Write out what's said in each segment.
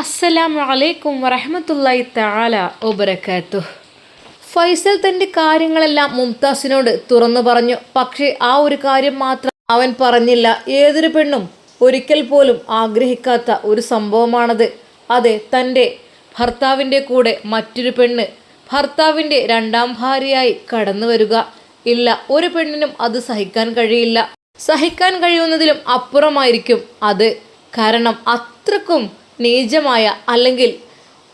അസ്സലാമു അലൈക്കും വറഹമത്തല്ലായി താല ഒബരക്കാത്തു ഫൈസൽ തന്റെ കാര്യങ്ങളെല്ലാം മുംതാസിനോട് തുറന്നു പറഞ്ഞു. പക്ഷേ ആ ഒരു കാര്യം മാത്രം അവൻ പറഞ്ഞില്ല. ഏതൊരു പെണ്ണും ഒരിക്കൽ പോലും ആഗ്രഹിക്കാത്ത ഒരു സംഭവമാണത്. അതെ തന്റെ ഭർത്താവിന്റെ കൂടെ മറ്റൊരു പെണ്ണ് ഭർത്താവിന്റെ രണ്ടാം ഭാര്യയായി കടന്നു വരിക. ഇല്ല ഒരു പെണ്ണിനും അത് സഹിക്കാൻ കഴിയില്ല. സഹിക്കാൻ കഴിയുന്നതിലും അപ്പുറമായിരിക്കും അത്. കാരണം അത്രക്കും നീചമായ അല്ലെങ്കിൽ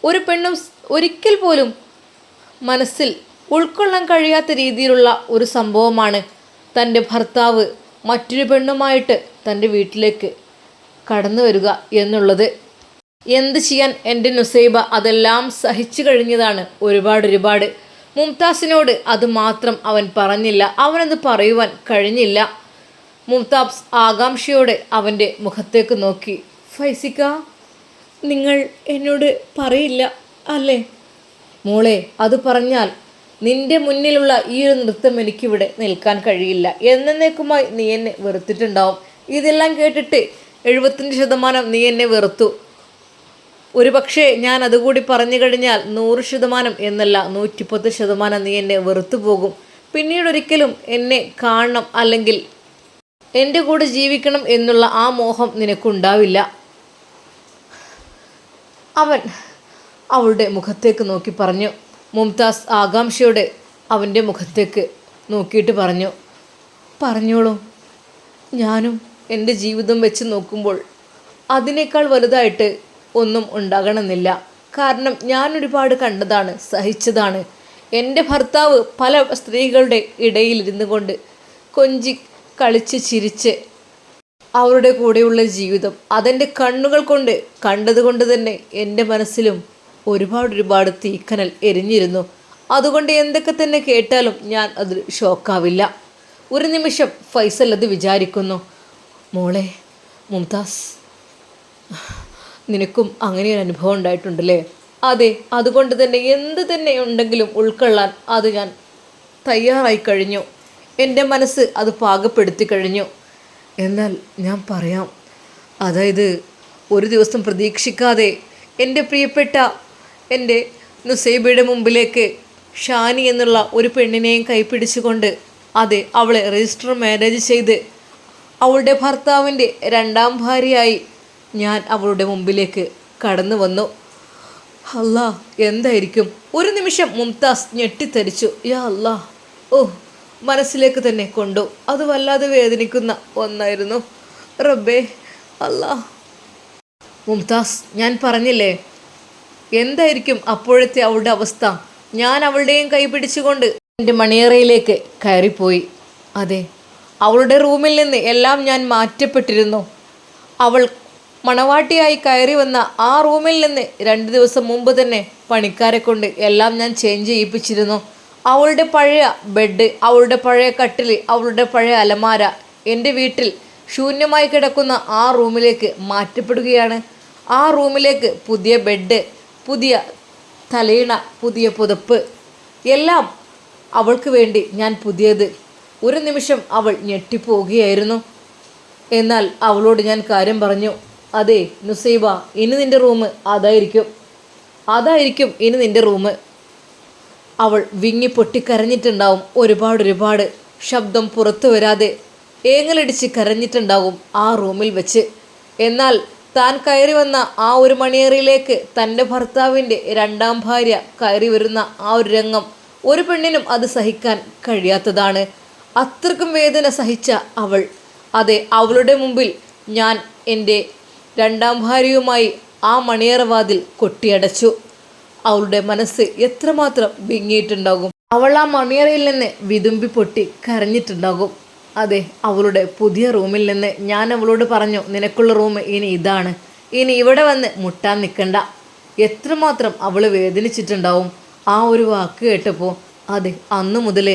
ഒരു പെണ്ണും ഒരിക്കൽ പോലും മനസ്സിൽ ഉൾക്കൊള്ളാൻ കഴിയാത്ത രീതിയിലുള്ള ഒരു സംഭവമാണ് തന്റെ ഭർത്താവ് മറ്റൊരു പെണ്ണുമായിട്ട് തന്റെ വീട്ടിലേക്ക് കടന്നു വരിക എന്നുള്ളത്. എന്ത് ചെയ്യാൻ എന്റെ നുസൈബ അതെല്ലാം സഹിച്ചു കഴിഞ്ഞതാണ് ഒരുപാട് ഒരുപാട്. മുംതാസിനോട് അത് മാത്രം അവൻ പറഞ്ഞില്ല. അവനത് പറയുവാൻ കഴിഞ്ഞില്ല. മുംതാസ് ആകാംക്ഷയോടെ അവന്റെ മുഖത്തേക്ക് നോക്കി. ഫൈസിക്ക? നിങ്ങൾ എന്നോട് പറയില്ല അല്ലേ? മോളെ അത് പറഞ്ഞാൽ നിന്റെ മുന്നിലുള്ള ഈ ഒരു നൃത്തം എനിക്കിവിടെ നിൽക്കാൻ കഴിയില്ല. എന്നേക്കുമായി നീ എന്നെ വെറുത്തിട്ടുണ്ടാവും. ഇതെല്ലാം കേട്ടിട്ട് എഴുപത്തഞ്ച് ശതമാനം നീ എന്നെ വെറുത്തു. ഒരു പക്ഷേ ഞാൻ അതുകൂടി പറഞ്ഞു കഴിഞ്ഞാൽ നൂറ് ശതമാനം എന്നല്ല നൂറ്റിപ്പത്ത് ശതമാനം നീ എന്നെ വെറുത്തു പോകും. പിന്നീട് ഒരിക്കലും എന്നെ കാണണം അല്ലെങ്കിൽ എന്റെ കൂടെ ജീവിക്കണം എന്നുള്ള ആ മോഹം നിനക്കുണ്ടാവില്ല. അവൻ അവളുടെ മുഖത്തേക്ക് നോക്കി പറഞ്ഞു. മുംതാസ് ആകാംക്ഷയോടെ അവന്റെ മുഖത്തേക്ക് നോക്കിയിട്ട് പറഞ്ഞു. പറഞ്ഞോളൂ. ഞാനും എന്റെ ജീവിതം വെച്ച് നോക്കുമ്പോൾ അതിനേക്കാൾ വലുതായിട്ട് ഒന്നും ഉണ്ടാകണമെന്നില്ല. കാരണം ഞാൻ ഒരുപാട് കണ്ടതാണ് സഹിച്ചതാണ്. എന്റെ ഭർത്താവ് പല സ്ത്രീകളുടെ ഇടയിലിരുന്നു കൊണ്ട് കൊഞ്ചി കളിച്ച് ചിരിച്ച് അവരുടെ കൂടെയുള്ള ജീവിതം. അതെന്റെ കണ്ണുകൾ കൊണ്ട് കണ്ടതുകൊണ്ട് തന്നെ എന്റെ മനസ്സിലും ഒരുപാട് ഒരുപാട് തീക്കനൽ എരിഞ്ഞിരുന്നു. അതുകൊണ്ട് എന്തൊക്കെ തന്നെ കേട്ടാലും ഞാൻ അത് ഷോക്കാവില്ല. ഒരു നിമിഷം ഫൈസൽ അത് വിചാരിക്കുന്നു. മോളെ മുംതാസ് നിനക്കും അങ്ങനെ ഒരു അനുഭവം ഉണ്ടായിട്ടുണ്ടല്ലേ? അതെ അതുകൊണ്ട് തന്നെ എന്ത് തന്നെ ഉണ്ടെങ്കിലും ഉൾക്കൊള്ളാൻ അത് ഞാൻ തയ്യാറായി കഴിഞ്ഞു. എന്റെ മനസ്സ് അത് പാകപ്പെടുത്തി കഴിഞ്ഞു. എന്നാൽ ഞാൻ പറയാം. അതായത് ഒരു ദിവസം പ്രതീക്ഷിക്കാതെ എന്റെ പ്രിയപ്പെട്ട എന്റെ നുസൈബയുടെ മുമ്പിലേക്ക് ഷാനി എന്നുള്ള ഒരു പെണ്ണിനെയും കൈപ്പിടിച്ചുകൊണ്ട് അതെ അവളെ രജിസ്റ്റർ മാരേജ് ചെയ്ത് അവളുടെ ഭർത്താവിന്റെ രണ്ടാം ഭാര്യയായി ഞാൻ അവളുടെ മുമ്പിലേക്ക് കടന്നു വന്നു. അല്ലാ എന്തായിരിക്കും? ഒരു നിമിഷം മുംതാസ് ഞെട്ടിത്തരിച്ചു യാ അല്ലാ ഓ മനസ്സിലേക്ക് തന്നെ കൊണ്ടു. അത് വല്ലാതെ വേദനിക്കുന്ന ഒന്നായിരുന്നു. റബ്ബേ അല്ലാ. മുംതാസ് ഞാൻ പറഞ്ഞില്ലേ? എന്തായിരിക്കും അപ്പോഴത്തെ അവളുടെ അവസ്ഥ? ഞാൻ അവളുടെയും കൈ പിടിച്ചുകൊണ്ട് എന്റെ മണിയറയിലേക്ക് കയറിപ്പോയി. അതെ അവളുടെ റൂമിൽ നിന്ന് എല്ലാം ഞാൻ മാറ്റപ്പെട്ടിരുന്നു. അവൾ മണവാട്ടിയായി കയറി വന്ന ആ റൂമിൽ നിന്ന് രണ്ട് ദിവസം മുമ്പ് തന്നെ പണിക്കാരെ കൊണ്ട് എല്ലാം ഞാൻ ചേഞ്ച് ചെയ്യിപ്പിച്ചിരുന്നു. അവളുടെ പഴയ ബെഡ് അവളുടെ പഴയ കട്ടിൽ അവളുടെ പഴയ അലമാര എന്റെ വീട്ടിൽ ശൂന്യമായി കിടക്കുന്ന ആ റൂമിലേക്ക് മാറ്റപ്പെടുകയാണ്. ആ റൂമിലേക്ക് പുതിയ ബെഡ് പുതിയ തലയിണ പുതിയ പുതപ്പ് എല്ലാം അവൾക്ക് വേണ്ടി ഞാൻ പുതിയത്. ഒരു നിമിഷം അവൾ ഞെട്ടിപ്പോവുകയായിരുന്നു. എന്നാൽ അവളോട് ഞാൻ കാര്യം പറഞ്ഞു. അതെ നുസൈബ ഇനി നിന്റെ റൂം അതായിരിക്കും. അതായിരിക്കും ഇനി നിന്റെ റൂം. അവൾ വിങ്ങി പൊട്ടിക്കരഞ്ഞിട്ടുണ്ടാവും. ഒരുപാട് ഒരുപാട് ശബ്ദം പുറത്തു വരാതെ ഏങ്ങലടിച്ച് കരഞ്ഞിട്ടുണ്ടാവും ആ റൂമിൽ വെച്ച്. എന്നാൽ താൻ കയറി വന്ന ആ ഒരു മണിയേറിയിലേക്ക് തന്റെ ഭർത്താവിന്റെ രണ്ടാം ഭാര്യ കയറി വരുന്ന ആ ഒരു രംഗം ഒരു പെണ്ണിനും അത് സഹിക്കാൻ കഴിയാത്തതാണ്. അത്രക്കും വേദന സഹിച്ച അവൾ അതെ അവളുടെ മുമ്പിൽ ഞാൻ എന്റെ രണ്ടാം ഭാര്യയുമായി ആ മണിയറവാതിൽ കൊട്ടിയടച്ചു. അവളുടെ മനസ്സ് എത്രമാത്രം വിങ്ങിയിട്ടുണ്ടാകും? അവൾ ആ മണിയറയിൽ നിന്ന് വിതുമ്പി പൊട്ടി കരഞ്ഞിട്ടുണ്ടാകും. അതെ അവളുടെ പുതിയ റൂമിൽ നിന്ന് ഞാൻ അവളോട് പറഞ്ഞു നിനക്കുള്ള റൂം ഇനി ഇതാണ്. ഇനി ഇവിടെ വന്ന് മുട്ടാൻ നിൽക്കണ്ട എത്രമാത്രം അവൾ വേദനിച്ചിട്ടുണ്ടാവും. ആ ഒരു വാക്ക് കേട്ടപ്പോൾ അതെ അന്നു മുതൽ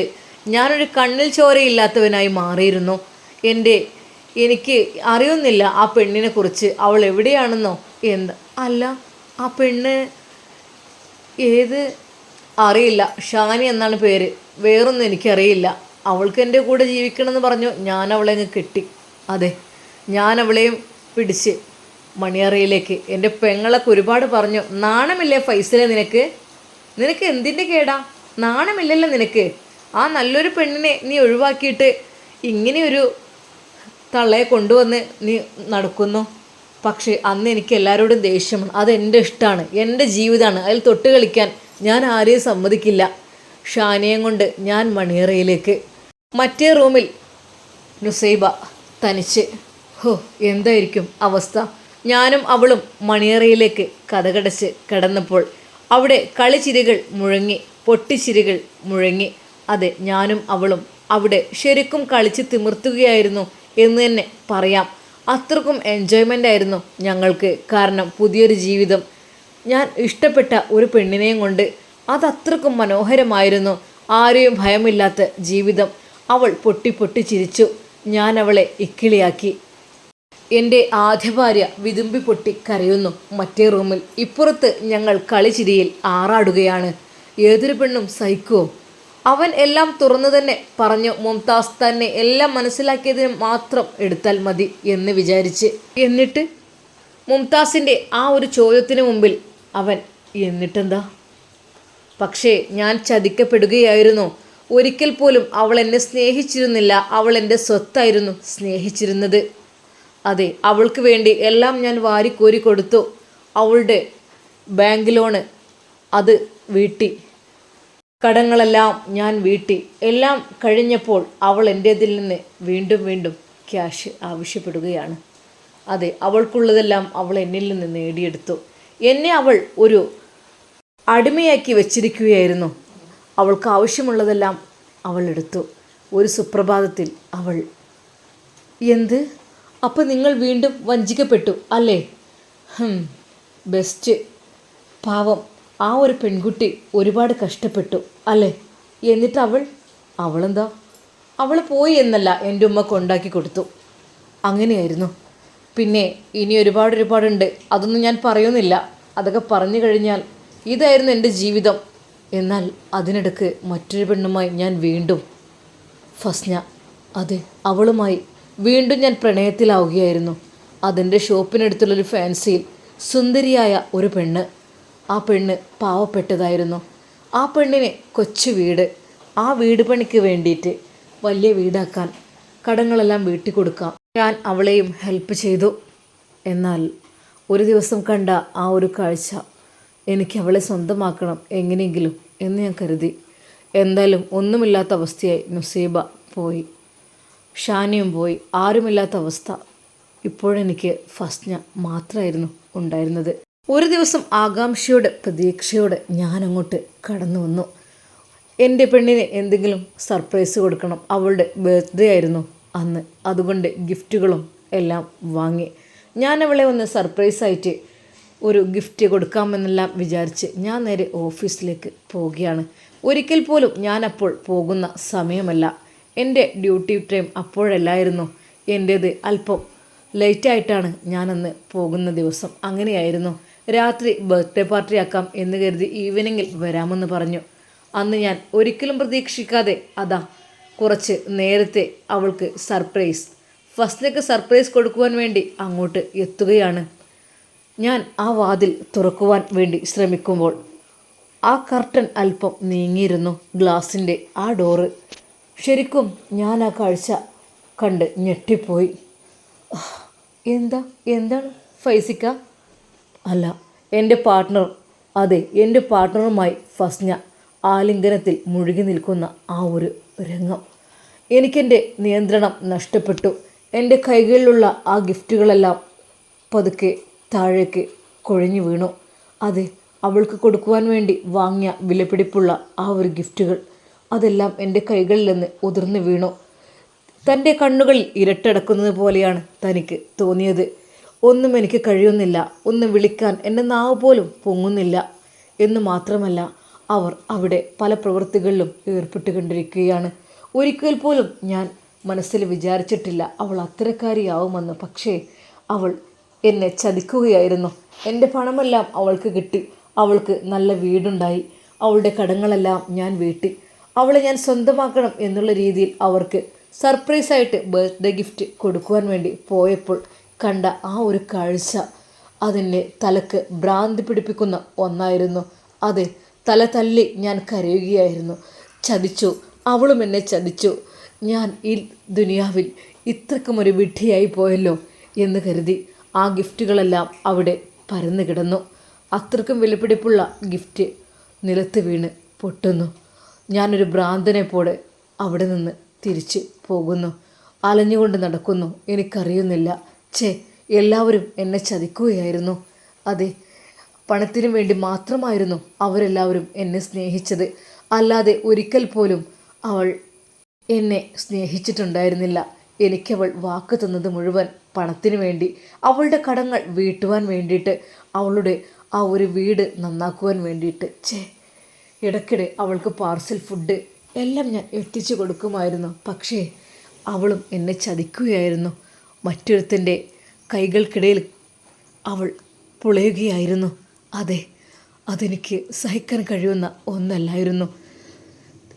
ഞാനൊരു കണ്ണിൽ ചോരയില്ലാത്തവനായി മാറിയിരുന്നു. എന്റെ എനിക്ക് അറിയുന്നില്ല ആ പെണ്ണിനെ കുറിച്ച് അവൾ എവിടെയാണെന്നോ? എന്ത്? അല്ല ആ പെണ്ണ് ഏത് അറിയില്ല. ഷാനി എന്നാണ് പേര്. വേറൊന്നും എനിക്കറിയില്ല. അവൾക്ക് എന്റെ കൂടെ ജീവിക്കണമെന്ന് പറഞ്ഞു ഞാൻ അവളെ അങ്ങ് കെട്ടി. അതെ ഞാൻ അവളെയും പിടിച്ച് മണിയറയിലേക്ക്. എന്റെ പെങ്ങളൊക്കെ ഒരുപാട് പറഞ്ഞു നാണമില്ലേ ഫൈസലെ നിനക്ക്? നിനക്ക് എന്തിന്റെ കേടാ? നാണമില്ലല്ലോ നിനക്ക്. ആ നല്ലൊരു പെണ്ണിനെ നീ ഒഴിവാക്കിയിട്ട് ഇങ്ങനെയൊരു തള്ളയെ കൊണ്ടുവന്ന് നീ നടക്കുന്നു. പക്ഷേ അന്ന് എനിക്ക് എല്ലാവരോടും ദേഷ്യമാണ് അത് എന്റെ ഇഷ്ടമാണ്. എന്റെ ജീവിതമാണ്. അതിൽ തൊട്ട് കളിക്കാൻ ഞാൻ ആരെയും സമ്മതിക്കില്ല. ഷാനിയം കൊണ്ട് ഞാൻ മണിയറയിലേക്ക്. മറ്റേ റൂമിൽ നുസൈബ തനിച്ച്. ഹോ എന്തായിരിക്കും അവസ്ഥ? ഞാനും അവളും മണിയറയിലേക്ക് കഥകടച്ച് കിടന്നപ്പോൾ അവിടെ കളിച്ചിരികൾ മുഴങ്ങി പൊട്ടിച്ചിരികൾ മുഴങ്ങി. അതെ ഞാനും അവളും അവിടെ ശരിക്കും കളിച്ച് തിമിർത്തുകയായിരുന്നു എന്ന് തന്നെ പറയാം. അത്രക്കും എൻജോയ്മെന്റ് ആയിരുന്നു ഞങ്ങൾക്ക്. കാരണം പുതിയൊരു ജീവിതം. ഞാൻ ഇഷ്ടപ്പെട്ട ഒരു പെണ്ണിനെയും കൊണ്ട് അതത്രക്കും മനോഹരമായിരുന്നു. ആരെയും ഭയമില്ലാത്ത ജീവിതം. അവൾ പൊട്ടി പൊട്ടി ചിരിച്ചു. ഞാൻ അവളെ ഇക്കിളിയാക്കി. എന്റെ ആദ്യ ഭാര്യ വിതുമ്പി പൊട്ടി കരയുന്നു. മറ്റേ റൂമിൽ ഇപ്പുറത്ത് ഞങ്ങൾ കളിച്ചിരിയിൽ ആറാടുകയാണ്. ഏതൊരു പെണ്ണും സഹിക്കുമോ അവൻ എല്ലാം തുറന്നു തന്നെ പറഞ്ഞു മുംതാസ് തന്നെ എല്ലാം മനസ്സിലാക്കിയതിന് മാത്രം എടുത്താൽ മതി എന്ന് വിചാരിച്ച്. എന്നിട്ട് മുംതാസിന്റെ ആ ഒരു ചോദ്യത്തിന് മുമ്പിൽ അവൻ എന്നിട്ടെന്താ? പക്ഷേ ഞാൻ ചതിക്കപ്പെടുകയായിരുന്നു. ഒരിക്കൽ പോലും അവൾ എന്നെ സ്നേഹിച്ചിരുന്നില്ല. അവൾ എന്റെ സ്വത്തായിരുന്നു സ്നേഹിച്ചിരുന്നത്. അതെ അവൾക്ക് വേണ്ടി എല്ലാം ഞാൻ വാരിക്കോരി കൊടുത്തു. അവളുടെ ബാങ്ക് ലോണ് അത് വീട്ടി കടങ്ങളെല്ലാം ഞാൻ വീട്ടി. എല്ലാം കഴിഞ്ഞപ്പോൾ അവൾ എന്റേതിൽ നിന്ന് വീണ്ടും വീണ്ടും ക്യാഷ് ആവശ്യപ്പെടുകയാണ്. അതെ അവൾക്കുള്ളതെല്ലാം അവൾ എന്നിൽ നിന്ന് നേടിയെടുത്തു. എന്നെ അവൾ ഒരു അടിമയാക്കി വച്ചിരിക്കുകയായിരുന്നു. അവൾക്ക് ആവശ്യമുള്ളതെല്ലാം അവൾ എടുത്തു. ഒരു സുപ്രഭാതത്തിൽ അവൾ എന്ത്? അപ്പോൾ നിങ്ങൾ വീണ്ടും വഞ്ചിക്കപ്പെട്ടു അല്ലേ? ബെസ്റ്റ്. പാവം ആ ഒരു പെൺകുട്ടി ഒരുപാട് കഷ്ടപ്പെട്ടു അല്ലേ? എന്നിട്ട് അവൾ അവളെന്താ? അവൾ പോയി എന്നല്ല എന്റെ ഉമ്മ കൊണ്ടാക്കി കൊടുത്തു. അങ്ങനെയായിരുന്നു. പിന്നെ ഇനി ഒരുപാട് ഒരുപാടുണ്ട് അതൊന്നും ഞാൻ പറയുന്നില്ല. അതൊക്കെ പറഞ്ഞു കഴിഞ്ഞാൽ ഇതായിരുന്നു എന്റെ ജീവിതം. എന്നാൽ അതിനിടക്ക് മറ്റൊരു പെണ്ണുമായി ഞാൻ വീണ്ടും ഫസ്ന അതെ അവളുമായി വീണ്ടും ഞാൻ പ്രണയത്തിലാവുകയായിരുന്നു. അതിന്റെ ഷോപ്പിനടുത്തുള്ളൊരു ഫാൻസിയിൽ സുന്ദരിയായ ഒരു പെണ്ണ് ആ പെണ്ണ് പാവപ്പെട്ടതായിരുന്നു. ആ പെണ്ണിന് കൊച്ചു വീട്. ആ വീട് പണിക്ക് വേണ്ടിയിട്ട് വലിയ വീടാക്കാൻ കടങ്ങളെല്ലാം വീട്ടിൽ കൊടുക്കാം ഞാൻ അവളെയും ഹെൽപ്പ് ചെയ്തു. എന്നാൽ ഒരു ദിവസം കണ്ട ആ ഒരു കാഴ്ച എനിക്ക് അവളെ സ്വന്തമാക്കണം എങ്ങനെയെങ്കിലും എന്ന് ഞാൻ കരുതി. എന്തായാലും ഒന്നുമില്ലാത്ത അവസ്ഥയായി നുസീബ പോയി. ഷാനിയും പോയി. ആരുമില്ലാത്ത അവസ്ഥ. ഇപ്പോഴെനിക്ക് ഫസ്ന മാത്രമായിരുന്നു ഉണ്ടായിരുന്നത്. ഒരു ദിവസം ആകാംക്ഷയോടെ പ്രതീക്ഷയോടെ ഞാനങ്ങോട്ട് കടന്നു വന്നു. എന്റെ പെണ്ണിന് എന്തെങ്കിലും സർപ്രൈസ് കൊടുക്കണം. അവളുടെ ബർത്ത്ഡേ ആയിരുന്നു അന്ന്. അതുകൊണ്ട് ഗിഫ്റ്റുകളും എല്ലാം വാങ്ങി. ഞാൻ അവളെ ഒന്ന് സർപ്രൈസായിട്ട് ഒരു ഗിഫ്റ്റ് കൊടുക്കാമെന്നെല്ലാം വിചാരിച്ച് ഞാൻ നേരെ ഓഫീസിലേക്ക് പോവുകയാണ്. ഒരിക്കൽ പോലും ഞാനപ്പോൾ പോകുന്ന സമയമല്ല. എന്റെ ഡ്യൂട്ടി ടൈം അപ്പോഴല്ലായിരുന്നു. എന്റേത് അല്പം ലേറ്റായിട്ടാണ് ഞാനന്ന് പോകുന്ന ദിവസം. അങ്ങനെയായിരുന്നു. രാത്രി ബർത്ത്ഡേ പാർട്ടിയാക്കാം എന്ന് കരുതി ഈവനിങ്ങിൽ വരാമെന്ന് പറഞ്ഞു. അന്ന് ഞാൻ ഒരിക്കലും പ്രതീക്ഷിക്കാതെ അതാ കുറച്ച് നേരത്തെ അവൾക്ക് സർപ്രൈസ് ഫസ്റ്റിനൊക്കെ സർപ്രൈസ് കൊടുക്കുവാൻ വേണ്ടി അങ്ങോട്ട് എത്തുകയാണ്. ഞാൻ ആ വാതിൽ തുറക്കുവാൻ വേണ്ടി ശ്രമിക്കുമ്പോൾ ആ കർട്ടൻ അല്പം നീങ്ങിയിരുന്നു ഗ്ലാസിന്റെ ആ ഡോറ് ശരിക്കും ഞാൻ ആ കാഴ്ച കണ്ട് ഞെട്ടിപ്പോയി. എന്താ എന്താണ് ഫൈസിക്ക? അല്ല എന്റെ പാർട്ട്ണർ അതെ എന്റെ പാർട്ട്ണറുമായി ഫസ്ന ആലിംഗനത്തിൽ മുഴുകി നിൽക്കുന്ന ആ ഒരു രംഗം. എനിക്കെന്റെ നിയന്ത്രണം നഷ്ടപ്പെട്ടു. എന്റെ കൈകളിലുള്ള ആ ഗിഫ്റ്റുകളെല്ലാം പതുക്കെ താഴേക്ക് കൊഴിഞ്ഞു വീണു. അതെ അവൾക്ക് കൊടുക്കുവാൻ വേണ്ടി വാങ്ങിയ വിലപിടിപ്പുള്ള ആ ഒരു ഗിഫ്റ്റുകൾ അതെല്ലാം എന്റെ കൈകളിൽ നിന്ന് ഉതിർന്നു വീണു. തന്റെ കണ്ണുകളിൽ ഇരട്ടടക്കുന്നത് പോലെയാണ് തനിക്ക് തോന്നിയത്. ഒന്നും എനിക്ക് കഴിയുന്നില്ല. ഒന്ന് വിളിക്കാൻ എന്റെ നാവ് പോലും പൊങ്ങുന്നില്ല. എന്ന് മാത്രമല്ല അവർ അവിടെ പല പ്രവൃത്തികളിലും ഏർപ്പെട്ടുകൊണ്ടിരിക്കുകയാണ്. ഒരിക്കൽ പോലും ഞാൻ മനസ്സിൽ വിചാരിച്ചിട്ടില്ല അവൾ അത്തരക്കാരിയാവുമെന്ന്. പക്ഷേ അവൾ എന്നെ ചതിക്കുകയായിരുന്നു. എന്റെ പണമെല്ലാം അവൾക്ക് കിട്ടി. അവൾക്ക് നല്ല വീടുണ്ടായി. അവളുടെ കടങ്ങളെല്ലാം ഞാൻ വീട്ടി. അവളെ ഞാൻ സ്വന്തമാക്കണം എന്നുള്ള രീതിയിൽ അവർക്ക് സർപ്രൈസായിട്ട് ബർത്ത്ഡേ ഗിഫ്റ്റ് കൊടുക്കുവാൻ വേണ്ടി പോയപ്പോൾ കണ്ട ആ ഒരു കാഴ്ച അതെന്നെ തലക്ക് ഭ്രാന്തി പിടിപ്പിക്കുന്ന ഒന്നായിരുന്നു. അതെ തല തല്ലി ഞാൻ കരയുകയായിരുന്നു. ചതിച്ചു അവളും എന്നെ ചതിച്ചു. ഞാൻ ഈ ദുനിയാവിൽ ഇത്രക്കും ഒരു വിഡ്ഢിയായി പോയല്ലോ എന്ന് കരുതി ആ ഗിഫ്റ്റുകളെല്ലാം അവിടെ പരന്നു കിടന്നു. അത്രക്കും വിലപിടിപ്പുള്ള ഗിഫ്റ്റ് നിലത്ത് വീണ് പൊട്ടുന്നു. ഞാനൊരു ഭ്രാന്തനെ പോലെ അവിടെ നിന്ന് തിരിച്ച് പോകുന്നു. അലഞ്ഞുകൊണ്ട് നടക്കുന്നു. എനിക്കറിയുന്നില്ല. ഛേ എല്ലാവരും എന്നെ ചതിക്കുകയായിരുന്നു. അതെ പണത്തിനു വേണ്ടി മാത്രമായിരുന്നു അവരെല്ലാവരും എന്നെ സ്നേഹിച്ചത്. അല്ലാതെ ഒരിക്കൽ പോലും അവൾ എന്നെ സ്നേഹിച്ചിട്ടുണ്ടായിരുന്നില്ല. എനിക്കവൾ വാക്ക് തന്നത് മുഴുവൻ പണത്തിനു വേണ്ടി അവളുടെ കടങ്ങൾ വീട്ടുവാൻ വേണ്ടിയിട്ട് അവളുടെ ആ ഒരു വീട് നന്നാക്കുവാൻ വേണ്ടിയിട്ട്. ഛേ ഇടയ്ക്കിടെ അവൾക്ക് പാർസൽ ഫുഡ് എല്ലാം ഞാൻ എത്തിച്ചു കൊടുക്കുമായിരുന്നു. പക്ഷേ അവളും എന്നെ ചതിക്കുകയായിരുന്നു. മറ്റൊരുത്തന്റെ കൈകൾക്കിടയിൽ അവൾ പുളയുകയായിരുന്നു. അതെ അതെനിക്ക് സഹിക്കാൻ കഴിയുന്ന ഒന്നല്ലായിരുന്നു.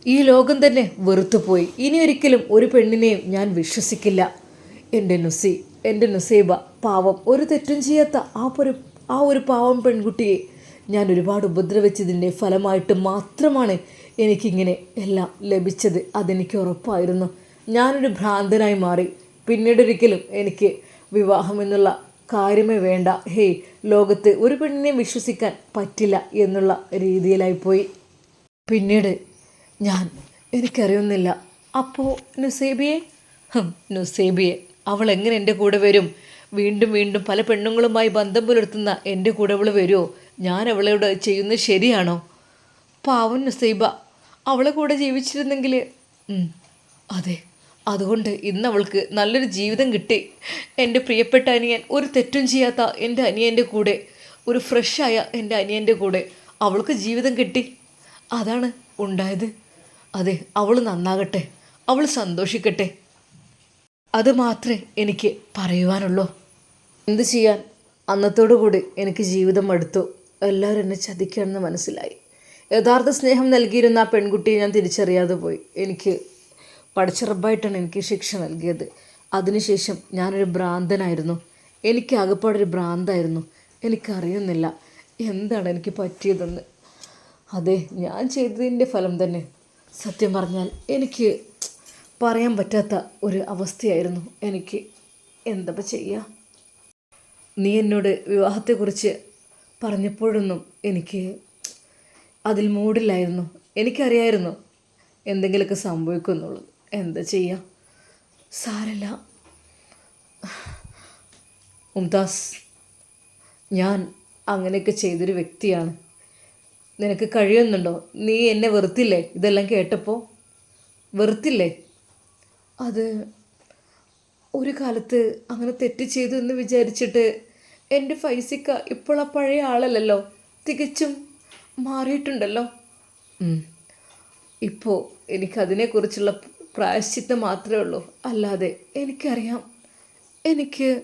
ഈ ലോകം തന്നെ വെറുത്തുപോയി. ഇനി ഒരിക്കലും ഒരു പെണ്ണിനെയും ഞാൻ വിശ്വസിക്കില്ല. എന്റെ നുസി എന്റെ നുസൈബ പാവം. ഒരു തെറ്റും ചെയ്യാത്ത ആ ഒരു ആ ഒരു പാവം പെൺകുട്ടിയെ ഞാൻ ഒരുപാട് ഉപദ്രവിച്ചതിന്റെ ഫലമായിട്ട് മാത്രമാണ് എനിക്കിങ്ങനെ എല്ലാം ലഭിച്ചത്. അതെനിക്ക് ഉറപ്പായിരുന്നു. ഞാനൊരു ഭ്രാന്തനായി മാറി. പിന്നീടൊരിക്കലും എനിക്ക് വിവാഹം എന്നുള്ള കാര്യമേ വേണ്ട. ഹേയ് ലോകത്ത് ഒരു പെണ്ണിനെ വിശ്വസിക്കാൻ പറ്റില്ല എന്നുള്ള രീതിയിലായിപ്പോയി. പിന്നീട് ഞാൻ എനിക്കറിയുന്നില്ല. അപ്പോൾ നുസേബിയെ? നുസേബിയെ. അവൾ എങ്ങനെ എന്റെ കൂടെ വരും? വീണ്ടും വീണ്ടും പല പെണ്ണുങ്ങളുമായി ബന്ധം പുലർത്തുന്ന എന്റെ കൂടെ അവൾ വരുമോ ഞാൻ അവളോട് ചെയ്യുന്നത് ശരിയാണോ? പാവൻ നുസൈബ അവളെ കൂടെ ജീവിച്ചിരുന്നെങ്കിൽ അതെ. അതുകൊണ്ട് ഇന്ന് അവൾക്ക് നല്ലൊരു ജീവിതം കിട്ടി. എന്റെ പ്രിയപ്പെട്ട അനിയൻ ഒരു തെറ്റും ചെയ്യാത്ത എന്റെ അനിയന്റെ കൂടെ ഒരു ഫ്രഷായ എന്റെ അനിയന്റെ കൂടെ അവൾക്ക് ജീവിതം കിട്ടി. അതാണ് ഉണ്ടായത്. അതെ അവൾ നന്നാകട്ടെ അവൾ സന്തോഷിക്കട്ടെ. അത് മാത്രമേ എനിക്ക് പറയുവാനുള്ളൂ. എന്ത് ചെയ്യാൻ? അന്നത്തോടു കൂടി എനിക്ക് ജീവിതം അടുത്തു. എല്ലാവരും എന്നെ ചതിക്കുകയാണെന്ന് മനസ്സിലായി. യഥാർത്ഥ സ്നേഹം നൽകിയിരുന്ന ആ പെൺകുട്ടിയെ ഞാൻ തിരിച്ചറിയാതെ പോയി. എനിക്ക് പഠിച്ചറബായിട്ടാണ് എനിക്ക് ശിക്ഷ നൽകിയത്. അതിനുശേഷം ഞാനൊരു ഭ്രാന്തനായിരുന്നു. എനിക്ക് ആകെപ്പാടൊരു ഭ്രാന്തായിരുന്നു. എനിക്കറിയുന്നില്ല എന്താണ് എനിക്ക് പറ്റിയതെന്ന്. അതെ ഞാൻ ചെയ്തതിന്റെ ഫലം തന്നെ. സത്യം പറഞ്ഞാൽ എനിക്ക് പറയാൻ പറ്റാത്ത ഒരു അവസ്ഥയായിരുന്നു എനിക്ക്. എന്തപ്പോൾ ചെയ്യുക നീ എന്നോട് വിവാഹത്തെക്കുറിച്ച് പറഞ്ഞപ്പോഴൊന്നും എനിക്ക് അതിൽ മൂടില്ലായിരുന്നു. എനിക്കറിയായിരുന്നു എന്തെങ്കിലുമൊക്കെ സംഭവിക്കുമെന്നുള്ളത്. എന്താ ചെയ്യുക സാരല്ല. മുംതാസ് ഞാൻ അങ്ങനെയൊക്കെ ചെയ്തൊരു വ്യക്തിയാണ്. നിനക്ക് കഴിയുന്നുണ്ടോ? നീ എന്നെ വെറുത്തില്ലേ? ഇതെല്ലാം കേട്ടപ്പോൾ വെറുത്തില്ലേ? അത് ഒരു കാലത്ത് അങ്ങനെ തെറ്റ് ചെയ്തു എന്ന് വിചാരിച്ചിട്ട് എന്റെ ഫൈസിക്ക ഇപ്പോൾ ആ പഴയ ആളല്ലല്ലോ? തികച്ചും മാറിയിട്ടുണ്ടല്ലോ. ഇപ്പോൾ എനിക്കതിനെക്കുറിച്ചുള്ള പ്രായശ്ചിത്തം മാത്രമേ ഉള്ളൂ. അല്ലാതെ എനിക്കറിയാം. എനിക്ക്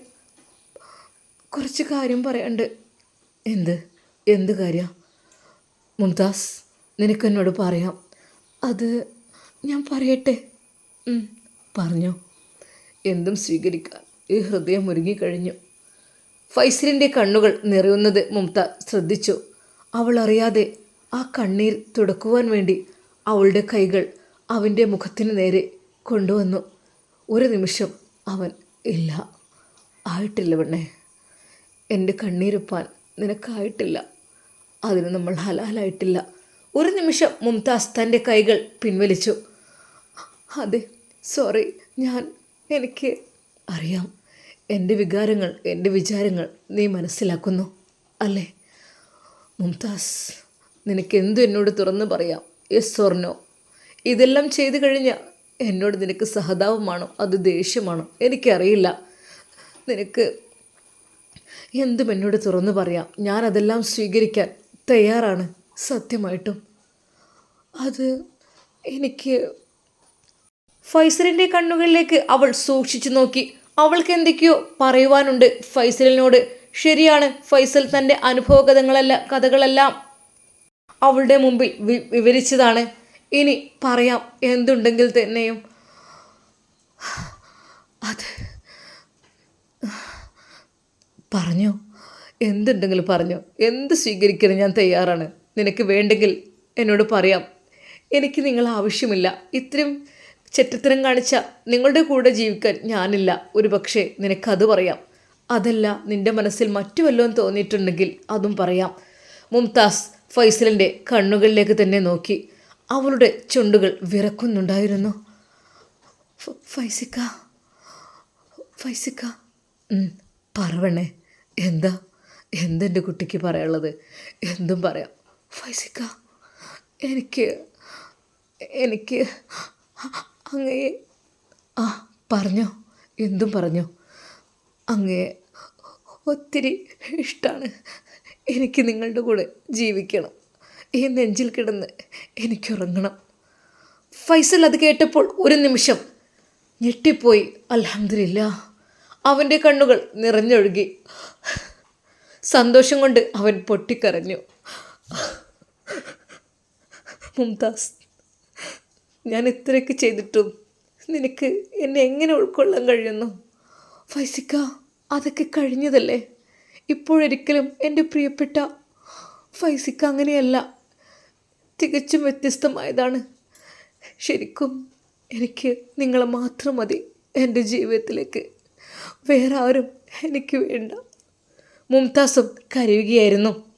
കുറച്ച് കാര്യം പറയാണ്ട് എന്ത്? എന്ത് കാര്യം? മുംതാസ് നിനക്കെന്നോട് പറയാം. അത് ഞാൻ പറയട്ടെ. പറഞ്ഞു. എന്തും സ്വീകരിക്കാൻ ഈ ഹൃദയം മുരുങ്ങിക്കഴിഞ്ഞു ഫൈസലിന്റെ കണ്ണുകൾ നിറയുന്നത് മുംത ശ്രദ്ധിച്ചു. അവൾ അറിയാതെ ആ കണ്ണീർ തുടക്കുവാൻ വേണ്ടി അവളുടെ കൈകൾ അവന്റെ മുഖത്തിന് നേരെ കൊണ്ടുവന്നു. ഒരു നിമിഷം അവൻ ഇല്ല ആയിട്ടില്ല പെണ്ണേ. എന്റെ കണ്ണീരൊപ്പാൻ നിനക്കായിട്ടില്ല. അതിന് നമ്മൾ ഹലാലായിട്ടില്ല. ഒരു നിമിഷം മുംതാസ് തന്റെ കൈകൾ പിൻവലിച്ചു. അതെ സോറി ഞാൻ എനിക്ക് അറിയാം. എന്റെ വികാരങ്ങൾ എന്റെ വിചാരങ്ങൾ നീ മനസ്സിലാക്കുന്നു അല്ലേ? മുംതാസ് നിനക്ക് എന്തു എന്നോട് തുറന്നു പറയാം? Yes or no? ഇതെല്ലാം ചെയ്തു കഴിഞ്ഞ എന്നോട് നിനക്ക് സഹതാപമാണോ? അത് ദേഷ്യമാണോ? എനിക്കറിയില്ല. നിനക്ക് എന്തും എന്നോട് തുറന്നു പറയാം. ഞാൻ അതെല്ലാം സ്വീകരിക്കാൻ തയ്യാറാണ്. സത്യമായിട്ടും. അത് എനിക്ക് ഫൈസലിന്റെ കണ്ണുകളിലേക്ക് അവൾ സൂക്ഷിച്ചു നോക്കി. അവൾക്ക് എന്തൊക്കെയോ പറയുവാനുണ്ട് ഫൈസലിനോട്. ശരിയാണ് ഫൈസൽ തന്റെ അനുഭവകഥകളെല്ലാം കഥകളെല്ലാം അവളുടെ മുമ്പിൽ വിവരിച്ചതാണ്. ഇനി പറയാം എന്തുണ്ടെങ്കിൽ തന്നെയും. അത് പറഞ്ഞു. എന്തുണ്ടെങ്കിലും പറഞ്ഞു. എന്ത് സ്വീകരിക്കാൻ ഞാൻ തയ്യാറാണ്? നിനക്ക് വേണ്ടെങ്കിൽ എന്നോട് പറയാം. എനിക്ക് നിങ്ങൾ ആവശ്യമില്ല. ഇത്രയും ചെറ്റത്തരം കാണിച്ച നിങ്ങളുടെ കൂടെ ജീവിക്കാൻ ഞാനില്ല. ഒരു പക്ഷേ നിനക്കത് പറയാം. അതല്ല നിന്റെ മനസ്സിൽ മറ്റു വല്ലതും തോന്നിയിട്ടുണ്ടെങ്കിൽ അതും പറയാം. മുംതാസ് ഫൈസലിന്റെ കണ്ണുകളിലേക്ക് തന്നെ നോക്കി. അവളുടെ ചുണ്ടുകൾ വിറക്കുന്നുണ്ടായിരുന്നു. ഫൈസിക്ക ഫൈസിക്ക. പറവണേ. എന്താ? എന്തെന്റെ കുട്ടിക്ക് പറയാനുള്ളത്? എന്തും പറയാം. ഫൈസിക്ക എനിക്ക് എനിക്ക് അങ്ങയെ ആ പറഞ്ഞോ. എന്തും പറഞ്ഞോ. അങ്ങയെ ഒത്തിരി ഇഷ്ടമാണ് എനിക്ക് നിങ്ങളുടെ കൂടെ ജീവിക്കണം. ഈ നെഞ്ചിൽ കിടന്ന് എനിക്കുറങ്ങണം. ഫൈസൽ അത് കേട്ടപ്പോൾ ഒരു നിമിഷം ഞെട്ടിപ്പോയി. അലഹമില്ല അവന്റെ കണ്ണുകൾ നിറഞ്ഞൊഴുകി. സന്തോഷം കൊണ്ട് അവൻ പൊട്ടിക്കരഞ്ഞു. മുംതാസ് ഞാൻ ഇത്രയൊക്കെ ചെയ്തിട്ടും നിനക്ക് എന്നെ എങ്ങനെ ഉൾക്കൊള്ളാൻ കഴിയുന്നു? ഫൈസിക്ക അതൊക്കെ കഴിഞ്ഞതല്ലേ? ഇപ്പോഴൊരിക്കലും എന്റെ പ്രിയപ്പെട്ട ഫൈസിക്ക അങ്ങനെയല്ല. തികച്ചും വ്യത്യസ്തമായതാണ്. ശരിക്കും എനിക്ക് നിങ്ങളെ മാത്രം മതി എന്റെ ജീവിതത്തിലേക്ക്. വേറെ ആരും എനിക്ക് വേണ്ട. മുംതാസും കരയുകയായിരുന്നു.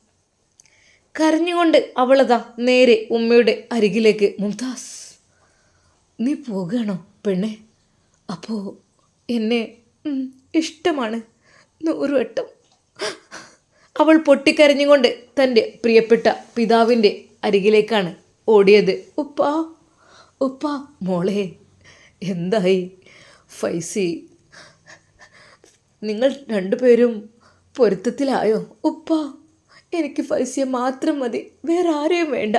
കരഞ്ഞുകൊണ്ട് അവളതാ നേരെ ഉമ്മയുടെ അരികിലേക്ക്. മുംതാസ് നീ പോകുകയാണോ പെണ്ണെ? അപ്പോൾ എന്നെ ഇഷ്ടമാണ്. നൂറ് വട്ടം. അവൾ പൊട്ടിക്കരഞ്ഞുകൊണ്ട് തന്റെ പ്രിയപ്പെട്ട പിതാവിന്റെ അരികിലേക്കാണ് ഓടിയത്. ഉപ്പ ഉപ്പ മോളെ എന്തായി? ഫൈസി നിങ്ങൾ രണ്ടുപേരും പൊരുത്തത്തിലായോ? ഉപ്പ എനിക്ക് ഫൈസിയെ മാത്രം മതി വേറെ ആരെയും വേണ്ട.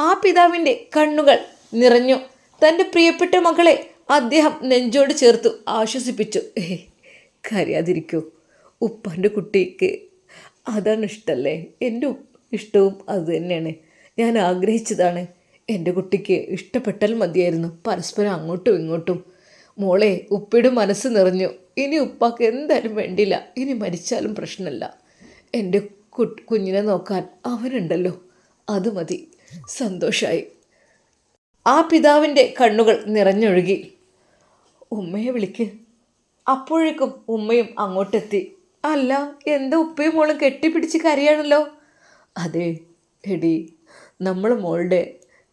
ആ പിതാവിന്റെ കണ്ണുകൾ നിറഞ്ഞു. തന്റെ പ്രിയപ്പെട്ട മകളെ അദ്ദേഹം നെഞ്ചോട് ചേർത്തു ആശ്വസിപ്പിച്ചു. ഏ കരയാതിരിക്കൂ. ഉപ്പാന്റെ കുട്ടിക്ക് അതാണ് ഇഷ്ടമല്ലേ എന്റെ ഇഷ്ടവും അത് തന്നെയാണ്. ഞാൻ ആഗ്രഹിച്ചതാണ് എന്റെ കുട്ടിക്ക് ഇഷ്ടപ്പെട്ടാൽ മതിയായിരുന്നു. പരസ്പരം അങ്ങോട്ടും ഇങ്ങോട്ടും. മോളെ ഉപ്പയുടെ മനസ്സ് നിറഞ്ഞു. ഇനി ഉപ്പാക്ക് എന്തായാലും വേണ്ടില്ല ഇനി മരിച്ചാലും പ്രശ്നമല്ല. എന്റെ കുഞ്ഞിനെ നോക്കാൻ അവനുണ്ടല്ലോ. അത് മതി. സന്തോഷമായി ആ പിതാവിന്റെ കണ്ണുകൾ നിറഞ്ഞൊഴുകി. ഉമ്മയെ വിളിക്ക്. അപ്പോഴേക്കും ഉമ്മയും അങ്ങോട്ടെത്തി. അല്ല എന്താ ഉപ്പയും മോളും കെട്ടിപ്പിടിച്ച് കരയാണല്ലോ? അതെ എടി നമ്മൾ മോളുടെ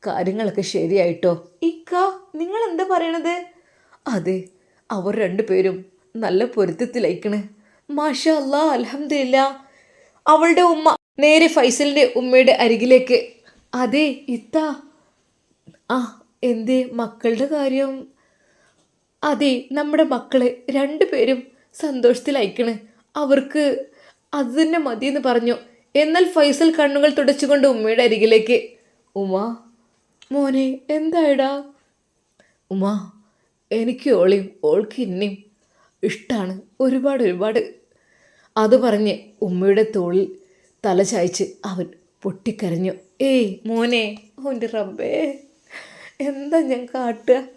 കാര്യങ്ങളൊക്കെ ശരിയായിട്ടോ? ഇക്ക നിങ്ങൾ എന്താ പറയണത്? അതെ അവർ രണ്ടുപേരും നല്ല പൊരുത്തത്തിലയക്കണ്. മാഷ അല്ലാ അലഹമില്ല അവളുടെ ഉമ്മ നേരെ ഫൈസലിന്റെ ഉമ്മയുടെ അരികിലേക്ക്. അതെ ഇത്ത. ആ എന്തേ മക്കളുടെ കാര്യം? അതെ നമ്മുടെ മക്കളെ രണ്ടുപേരും സന്തോഷത്തിലയക്കണ്. അവർക്ക് അത് തന്നെ മതിയെന്ന് പറഞ്ഞു. എന്നാൽ ഫൈസൽ കണ്ണുകൾ തുടച്ചുകൊണ്ട് ഉമ്മയുടെ അരികിലേക്ക് ഉമ മോനെ എന്തായടാ? ഉമ എനിക്ക് ഓളിയും ഓൾക്ക് ഇന്നെയും ഇഷ്ടമാണ് ഒരുപാട് ഒരുപാട്. അത് പറഞ്ഞ് ഉമ്മയുടെ തോളിൽ തല ചായച്ച് അവൻ പൊട്ടിക്കരഞ്ഞു. ഏയ് മോനെ ഓന്റെ റബ്ബേ എന്താ ഞാൻ കാട്ടുക?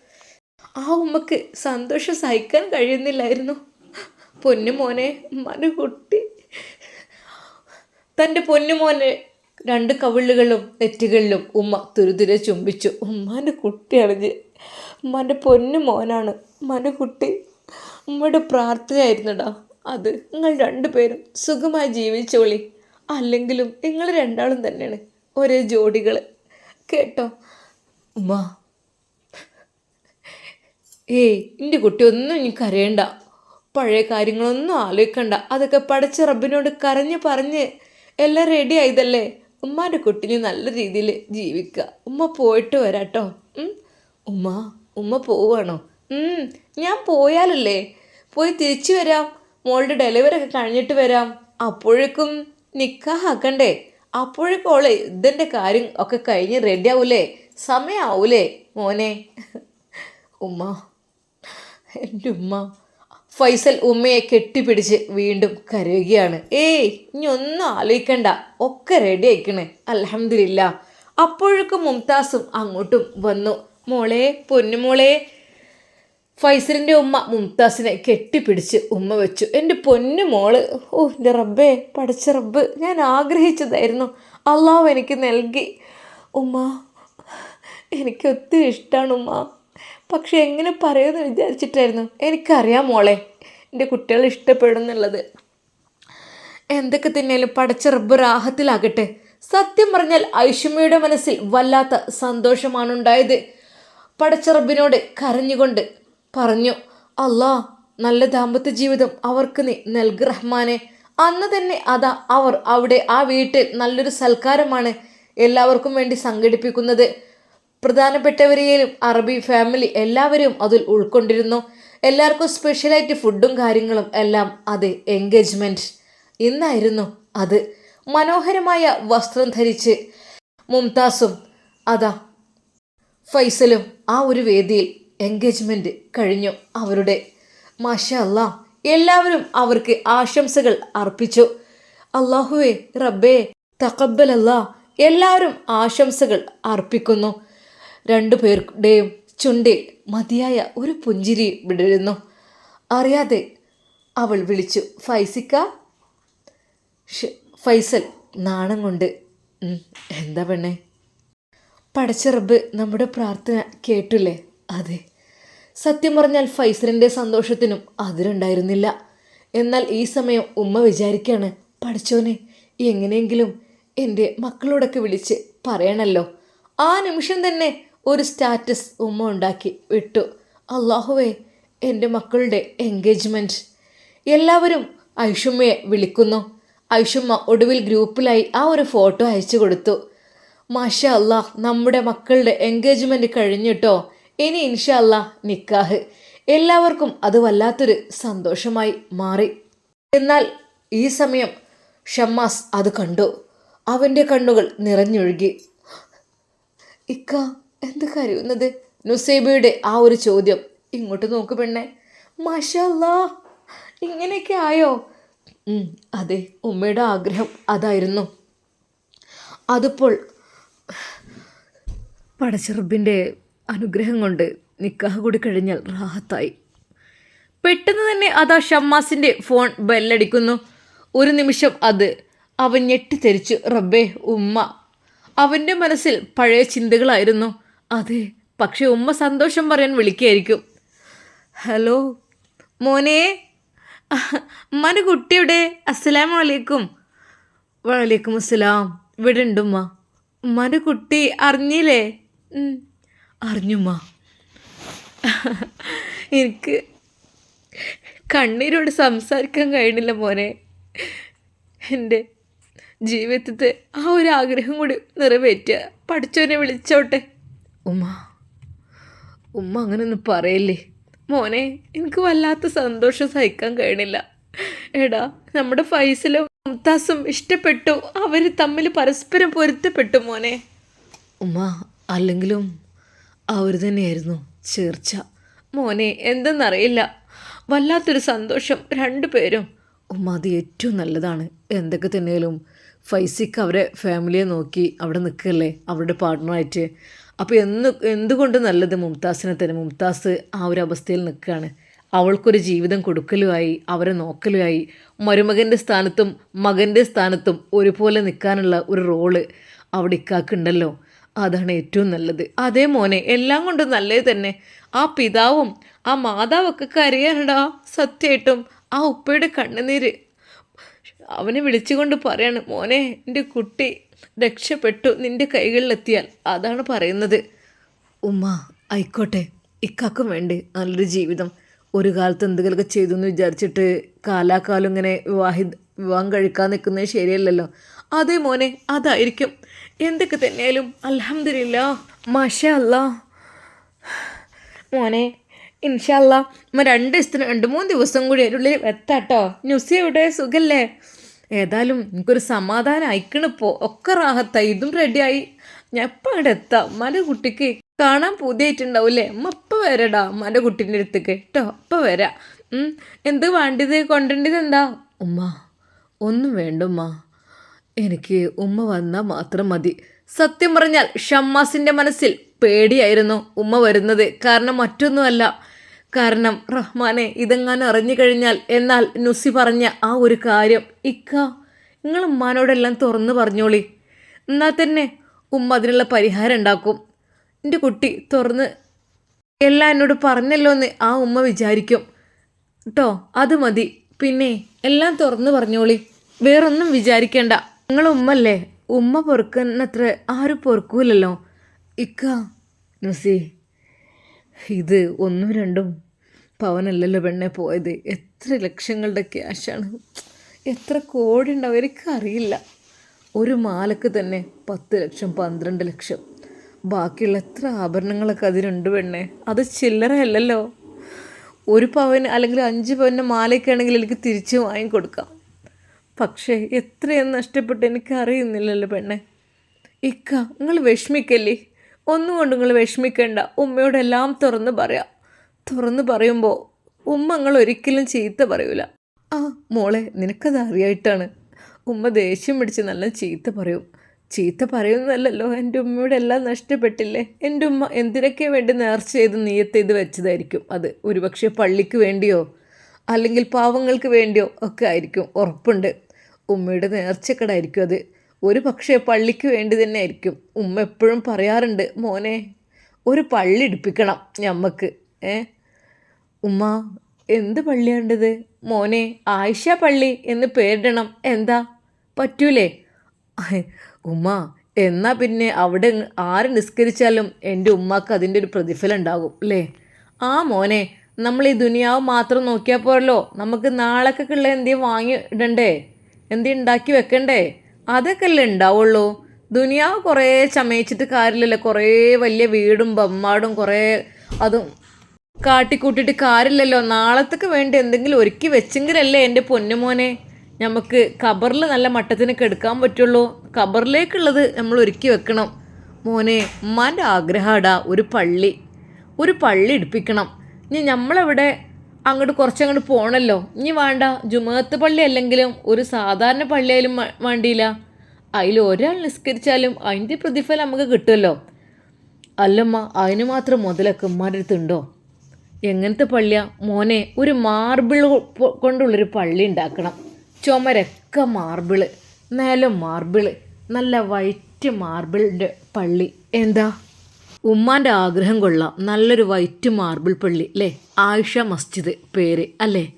ആ ഉമ്മക്ക് സന്തോഷം സഹിക്കാൻ കഴിയുന്നില്ലായിരുന്നു. പൊന്നു മോനെ ഉമ്മാന്റെ കുട്ടി. തന്റെ പൊന്നുമോനെ രണ്ട് കവിളുകളിലും നെറ്റുകളിലും ഉമ്മ തുരുതുരെ ചുംബിച്ചു. ഉമ്മാന്റെ കുട്ടിയാണ് ഉമ്മാന്റെ പൊന്നു മോനാണ് ഉമ്മാന്റെ കുട്ടി ഉമ്മയുടെ പ്രാർത്ഥനയായിരുന്നടാ. അത് നിങ്ങൾ രണ്ടുപേരും സുഖമായി ജീവിച്ചോളി. അല്ലെങ്കിലും നിങ്ങൾ രണ്ടാളും തന്നെയാണ് ഒരേ ജോഡികൾ കേട്ടോ? ഉമ്മ. ഏയ് എന്റെ കുട്ടി ഒന്നും ഇനി കരയണ്ട പഴയ കാര്യങ്ങളൊന്നും ആലോചിക്കണ്ട. അതൊക്കെ പഠിച്ച റബ്ബിനോട് കരഞ്ഞ് പറഞ്ഞ് എല്ലാം റെഡി ആയതല്ലേ? ഉമ്മാന്റെ കുട്ടിന് നല്ല രീതിയിൽ ജീവിക്കുക. ഉമ്മ പോയിട്ട് വരാട്ടോ. ഉമ്മ ഉമ്മ പോവാണോ ഞാൻ പോയാലല്ലേ? പോയി തിരിച്ചു വരാം. മോളുടെ ഡെലിവറി ഒക്കെ കഴിഞ്ഞിട്ട് വരാം. അപ്പോഴേക്കും നിക്കാഹാക്കണ്ടേ അപ്പോഴേക്കും ഓളെ ഇതിന്റെ കാര്യം ഒക്കെ കഴിഞ്ഞ് റെഡി ആവൂലേ? സമയമാവൂലേ മോനെ? ഉമ്മ എന്റെ ഉമ്മ. ഫൈസൽ ഉമ്മയെ കെട്ടിപ്പിടിച്ച് വീണ്ടും കരയുകയാണ്. ഏയ് ഇനി ഒന്നും ആലോചിക്കണ്ട. ഒക്കെ റെഡി ആയിക്കണേ. അലഹമില്ല അപ്പോഴേക്കും മുംതാസും അങ്ങോട്ടും വന്നു. മോളെ പൊന്നുമോളെ. ഫൈസലിന്റെ ഉമ്മ മുംതാസിനെ കെട്ടിപ്പിടിച്ച് ഉമ്മ വെച്ചു. എന്റെ പൊന്നു മോൾ ഓ എന്റെ റബ്ബേ പഠിച്ച റബ്ബ്. ഞാൻ ആഗ്രഹിച്ചതായിരുന്നു. അള്ളാഹു എനിക്ക് നൽകി. ഉമ്മ എനിക്ക് ഒത്തിരി ഇഷ്ടമാണ് ഉമ്മ. പക്ഷെ എങ്ങനെ പറയുമെന്ന് വിചാരിച്ചിട്ടായിരുന്നു. എനിക്കറിയാം മോളെ എന്റെ കുട്ടികൾ ഇഷ്ടപ്പെടുന്നുള്ളത്. എന്തൊക്കെ തന്നെയാലും പടച്ച റബ്ബ് റാഹത്തിലാകട്ടെ സത്യം പറഞ്ഞാൽ ഐഷുമ്മയുടെ മനസ്സിൽ വല്ലാത്ത സന്തോഷമാണ് ഉണ്ടായത് പടച്ച റബ്ബിനോട് കരഞ്ഞുകൊണ്ട് പറഞ്ഞു അല്ലാ നല്ല ദാമ്പത്യ ജീവിതം അവർക്ക് നീ നൽകി റഹ്മാനെ. അന്ന് തന്നെ അതാ അവർ അവിടെ ആ വീട്ടിൽ നല്ലൊരു സൽക്കാരമാണ് എല്ലാവർക്കും വേണ്ടി സംഘടിപ്പിക്കുന്നത്. പ്രധാനപ്പെട്ടവരെയും അറബി ഫാമിലി എല്ലാവരും അതിൽ ഉൾക്കൊണ്ടിരുന്നു. എല്ലാവർക്കും സ്പെഷ്യലായിട്ട് ഫുഡും കാര്യങ്ങളും എല്ലാം അത് എൻഗേജ്മെന്റ് ഇന്നായിരുന്നു അത്. മനോഹരമായ വസ്ത്രം ധരിച്ച് മുംതാസും അതാ ഫൈസലും ആ ഒരു വേദിയിൽ എൻഗേജ്മെന്റ് കഴിഞ്ഞു അവരുടെ. മാഷ അല്ലാ എല്ലാവരും അവർക്ക് ആശംസകൾ അർപ്പിച്ചു. അള്ളാഹുവേ റബ്ബേ തക്കബൽ എല്ലാവരും ആശംസകൾ അർപ്പിക്കുന്നു. രണ്ടു പേരുടെയും ചുണ്ടിൽ മതിയായ ഒരു പുഞ്ചിരി വിടരുന്നു. അറിയാതെ അവൾ വിളിച്ചു ഫൈസിക്ക? ഫൈസൽ നാണം കൊണ്ട്. എന്താ പെണ്ണേ? പടച്ച റബ്ബ് നമ്മുടെ പ്രാർത്ഥന കേട്ടില്ലേ? അതെ. സത്യം പറഞ്ഞാൽ ഫൈസലിന്റെ സന്തോഷത്തിനും അതിരുണ്ടായിരുന്നില്ല എന്നാൽ ഈ സമയം ഉമ്മ വിചാരിക്കുകയാണ് പഠിച്ചോനെ എങ്ങനെയെങ്കിലും എന്റെ മക്കളോടൊക്കെ വിളിച്ച് പറയണല്ലോ. ആ നിമിഷം തന്നെ ഒരു സ്റ്റാറ്റസ് ഉമ്മ ഉണ്ടാക്കി വിട്ടു. അള്ളാഹുവേ എന്റെ മക്കളുടെ എൻഗേജ്മെന്റ് എല്ലാവരും ഐഷുമ്മയെ വിളിക്കുന്നു. ഐഷുമ്മ ഒടുവിൽ ഗ്രൂപ്പിലായി ആ ഒരു ഫോട്ടോ അയച്ചു കൊടുത്തു. മാഷ അല്ലാ നമ്മുടെ മക്കളുടെ എൻഗേജ്മെന്റ് കഴിഞ്ഞിട്ടോ? ഇനി ഇൻഷാ അല്ലാ നിക്കാഹ്. എല്ലാവർക്കും അത് വല്ലാത്തൊരു സന്തോഷമായി മാറി. എന്നാൽ ഈ സമയം ഷമ്മാസ് അത് കണ്ടു. അവന്റെ കണ്ണുകൾ നിറഞ്ഞൊഴുകി. ഇക്ക എന്ത് കരയുന്നത്? നുസൈബയുടെ ആ ഒരു ചോദ്യം. ഇങ്ങോട്ട് നോക്ക് പെണ്ണെ. മഷല്ലാ ഇങ്ങനെയൊക്കെ ആയോ? അതെ ഉമ്മയുടെ ആഗ്രഹം അതായിരുന്നു. അതിപ്പോൾ പടച്ചെറുബിന്റെ അനുഗ്രഹം കൊണ്ട് നിക്കാഹ് കൂടി കഴിഞ്ഞാൽ റാഹത്തായി. പെട്ടെന്ന് തന്നെ അതാ ഷമ്മാസിന്റെ ഫോൺ ബെല്ലടിക്കുന്നു. ഒരു നിമിഷം അത് അവൻ ഞെട്ടിത്തെരിച്ചു. റബ്ബേ ഉമ്മ. അവന്റെ മനസ്സിൽ പഴയ ചിന്തകളായിരുന്നു. അതെ പക്ഷെ ഉമ്മ സന്തോഷം പറയാൻ വിളിക്കായിരിക്കും. ഹലോ മോനെ? ഉമ്മാന്റെ കുട്ടിയുടെ അസ്സലാം അലൈക്കും. വലൈക്കും അസ്സലാം. ഇവിടെ ഉണ്ടുമ്മ ഉമ്മാന്റെ കുട്ടി അറിഞ്ഞില്ലേ? അറിഞ്ഞുമ്മ എനിക്ക് കണ്ണീരോട് സംസാരിക്കാൻ കഴിയണില്ല മോനെ. എന്റെ ജീവിതത്തെ ആ ഒരു ആഗ്രഹം കൂടി നിറവേറ്റുക. പഠിച്ചവനെ വിളിച്ചോട്ടെ. ഉമ്മ ഉമ്മ അങ്ങനെയൊന്നും പറയല്ലേ? മോനെ എനിക്ക് വല്ലാത്ത സന്തോഷം സഹിക്കാൻ കഴിയണില്ല. എടാ നമ്മുടെ ഫൈസലും മുംതാസും ഇഷ്ടപ്പെട്ടു. അവർ തമ്മിൽ പരസ്പരം പൊരുത്തപ്പെട്ടു മോനെ. ഉമ്മ അല്ലെങ്കിലും അവർ തന്നെയായിരുന്നു ചേർച്ച. മോനെ എന്തെന്നറിയില്ല. വല്ലാത്തൊരു സന്തോഷം രണ്ടു പേരും. ഉമ്മ അത് ഏറ്റവും നല്ലതാണ്. എന്തൊക്കെ തന്നെയാലും ഫൈസിക്ക് അവരെ ഫാമിലിയെ നോക്കി അവിടെ നിൽക്കല്ലേ? അവരുടെ പാർട്ട്ണറായിട്ട് അപ്പോൾ എന്ന് എന്തുകൊണ്ട് നല്ലത് മുംതാസിനെ തന്നെ? മുംതാസ് ആ ഒരു അവസ്ഥയിൽ നിൽക്കുകയാണ്. അവൾക്കൊരു ജീവിതം കൊടുക്കലുമായി അവരെ നോക്കലുമായി മരുമകന്റെ സ്ഥാനത്തും മകന്റെ സ്ഥാനത്തും ഒരുപോലെ നിൽക്കാനുള്ള ഒരു റോൾ അവിടെ ഇക്കാക്കുണ്ടല്ലോ അതാണ് ഏറ്റവും നല്ലത്. അതേ മോനെ എല്ലാം കൊണ്ടും നല്ലത് തന്നെ. ആ പിതാവും ആ മാതാവൊക്കെ കരയാനടാ സത്യമായിട്ടും ആ ഉപ്പയുടെ കണ്ണുനീര്. അവനെ വിളിച്ചുകൊണ്ട് പറയാണ് മോനെ എന്റെ കുട്ടി രക്ഷപ്പെട്ടു നിന്റെ കൈകളിലെത്തിയാൽ. അതാണ് പറയുന്നത്. ഉമ്മ ആയിക്കോട്ടെ. ഇക്കാക്കും വേണ്ടേ. നല്ലൊരു ജീവിതം. ഒരു കാലത്ത് എന്തെങ്കിലുമൊക്കെ ചെയ്തു എന്ന് വിചാരിച്ചിട്ട് കാലാകാലം ഇങ്ങനെ വിവാഹി വിവാഹം കഴിക്കാൻ നിൽക്കുന്നത് ശരിയല്ലല്ലോ. അതേ മോനെ അതായിരിക്കും. എന്തൊക്കെ തന്നെയാലും അലഹമില്ല മഷ അല്ലാ. മോനെ ഇൻഷല്ല രണ്ട് ദിവസത്തിന് രണ്ട് മൂന്ന് ദിവസം കൂടി അതിനുള്ളിൽ എത്താട്ടോ. ന്യൂസ് ഇവിടെ സുഖല്ലേ? ഏതായാലും എനിക്കൊരു സമാധാനം അയക്കണിപ്പോൾ ഒക്കെ റാഹത്തായി. ഇതും റെഡിയായി ഞാൻ എപ്പോൾ അവിടെ എത്താം. മല കുട്ടിക്ക് കാണാൻ പുതിയായിട്ടുണ്ടാവൂലേ അമ്മ ഇപ്പം വരടാ മല കുട്ടീന്റെ അടുത്തേക്ക്. കേട്ടോ അപ്പം വരാം. എന്ത് വേണ്ടത്? കൊണ്ടേണ്ടത് എന്താ? ഉമ്മ ഒന്നും വേണ്ട ഉമ്മ. എനിക്ക് ഉമ്മ വന്നാൽ മാത്രം മതി. സത്യം പറഞ്ഞാൽ ഷമ്മാസിന്റെ മനസ്സിൽ പേടിയായിരുന്നു ഉമ്മ വരുന്നത്. കാരണം മറ്റൊന്നുമല്ല. കാരണം റഹ്മാനെ ഇതെങ്ങാനും അറിഞ്ഞു കഴിഞ്ഞാൽ എന്നാൽ നുസി പറഞ്ഞ ആ ഒരു കാര്യം ഇക്ക നിങ്ങൾ ഉമ്മാനോടെല്ലാം തുറന്നു പറഞ്ഞോളി. എന്നാൽ തന്നെ ഉമ്മ അതിനുള്ള പരിഹാരം ഉണ്ടാക്കും. എന്റെ കുട്ടി തുറന്ന് എല്ലാം എന്നോട് പറഞ്ഞല്ലോ എന്ന് ആ ഉമ്മ വിചാരിക്കും. കേട്ടോ അത് മതി. പിന്നെ എല്ലാം തുറന്നു പറഞ്ഞോളി. വേറൊന്നും വിചാരിക്കേണ്ട. നിങ്ങൾ ഉമ്മല്ലേ? ഉമ്മ പൊറുക്കുന്നത്ര ആരും പൊറുക്കൂലല്ലോ. ഇക്ക നുസി. ഇത് ഒന്നും രണ്ടും പവനല്ലല്ലോ പെണ്ണെ പോയത്. എത്ര ലക്ഷങ്ങളുടെ ക്യാഷാണ് എത്ര കോടി ഉണ്ടാവും? എനിക്കറിയില്ല. ഒരു മാലക്ക് തന്നെ പത്ത് ലക്ഷം പന്ത്രണ്ട് ലക്ഷം. ബാക്കിയുള്ള എത്ര ആഭരണങ്ങളൊക്കെ അതിനുണ്ട് പെണ്ണെ? അത് ചില്ലറയല്ലല്ലോ ഒരു പവന് അല്ലെങ്കിൽ അഞ്ച് പവന്റെ മാലയൊക്കെ ആണെങ്കിൽ എനിക്ക് തിരിച്ച് വാങ്ങിക്കൊടുക്കാം. പക്ഷേ എത്രയെന്ന് നഷ്ടപ്പെട്ട് എനിക്ക് അറിയുന്നില്ലല്ലോ പെണ്ണെ. ഇക്ക നിങ്ങൾ വിഷമിക്കല്ലേ? ഒന്നും കൊണ്ട് നിങ്ങൾ വിഷമിക്കേണ്ട. ഉമ്മയോടെല്ലാം തുറന്ന് പറയാം. തുറന്ന് പറയുമ്പോൾ ഉമ്മ നിങ്ങൾ ഒരിക്കലും ചീത്ത പറയൂല. ആ മോളെ നിനക്കത് അറിയായിട്ടാണ്. ഉമ്മ ദേഷ്യം പിടിച്ച് നല്ല ചീത്ത പറയും. ചീത്ത പറയുന്നതല്ലല്ലോ എന്റെ ഉമ്മയോട് എല്ലാം നഷ്ടപ്പെട്ടില്ലേ? എന്റെ ഉമ്മ എന്തിനൊക്കെ വേണ്ടി നേർച്ച ചെയ്ത് നീയത്ത് ചെയ്ത് വെച്ചതായിരിക്കും അത്? ഒരുപക്ഷെ പള്ളിക്ക് വേണ്ടിയോ അല്ലെങ്കിൽ പാവങ്ങൾക്ക് വേണ്ടിയോ ഒക്കെ ആയിരിക്കും. ഉറപ്പുണ്ട്. ഉമ്മയുടെ നേർച്ചക്കടായിരിക്കും അത്. ഒരു പക്ഷേ പള്ളിക്ക് വേണ്ടി തന്നെ ആയിരിക്കും. ഉമ്മ എപ്പോഴും പറയാറുണ്ട് മോനെ ഒരു പള്ളി എടുപ്പിക്കണം ഞമ്മക്ക്. ഏ? ഉമ്മ എന്ത് പള്ളിയാണ്ടത് മോനെ ആയിഷ പള്ളി എന്ന് പേരിടണം. എന്താ? പറ്റൂലേ. ഉമ്മ എന്നാൽ പിന്നെ അവിടെ ആര് നിസ്കരിച്ചാലും എന്റെ ഉമ്മക്ക് അതിന്റെ ഒരു പ്രതിഫലം ഉണ്ടാകും അല്ലേ? ആ മോനെ നമ്മൾ ഈ ദുനിയാവ് മാത്രം നോക്കിയാൽ പോരല്ലോ. നമുക്ക് നാളേക്കൊക്കെയുള്ള എന്തെങ്കിലും വാങ്ങി ഇടണ്ടേ? എന്തെങ്കിലും ഉണ്ടാക്കി വെക്കണ്ടേ? അതൊക്കെ അല്ലേ ഉണ്ടാവുള്ളൂ. ദുനിയാവ് കുറേ ചമയിച്ചിട്ട് കാര്യമില്ലല്ലോ. കുറേ വലിയ വീടും ബമ്മാടും കുറേ അതും കാട്ടിക്കൂട്ടിയിട്ട് കാര്യമില്ലല്ലോ. നാളത്തേക്ക് വേണ്ടി എന്തെങ്കിലും ഒരുക്കി വെച്ചെങ്കിലല്ലേ എന്റെ പൊന്നുമോനെ നമുക്ക് ഖബറിൽ നല്ല മട്ടത്തിനൊക്കെ എടുക്കാൻ പറ്റുള്ളൂ. ഖബറിലേക്കുള്ളത് നമ്മൾ ഒരുക്കി വെക്കണം. മോനെ ഉമ്മാന്റെ ആഗ്രഹമാടാ ഒരു പള്ളി. ഒരു പള്ളി എടുപ്പിക്കണം. ഇനി നമ്മളവിടെ അങ്ങോട്ട് കുറച്ചങ്ങോട്ട് പോകണല്ലോ ഇനി വേണ്ട. ജുമത്ത് പള്ളി അല്ലെങ്കിലും ഒരു സാധാരണ പള്ളിയായാലും വേണ്ടിയില്ല. അതിൽ ഒരാൾ നിസ്കരിച്ചാലും അതിന്റെ പ്രതിഫലം നമുക്ക് കിട്ടുമല്ലോ. അല്ലമ്മ അതിന് മാത്രം മുതലൊക്കെ ഉമ്മാരുടെ എങ്ങനത്തെ പള്ളിയാ? മോനെ ഒരു മാർബിൾ കൊണ്ടുള്ളൊരു പള്ളി ഉണ്ടാക്കണം. ചുമരൊക്കെ മാർബിൾ. നിലം മാർബിൾ. നല്ല വൈറ്റ് മാർബിളിന്റെ പള്ളി. എന്താ? ഉമ്മാന്റെ ആഗ്രഹം കൊള്ളാം. നല്ലൊരു വൈറ്റ് മാർബിൾ പള്ളി അല്ലേ ആയിഷ മസ്ജിദ് പേര് അല്ലേ?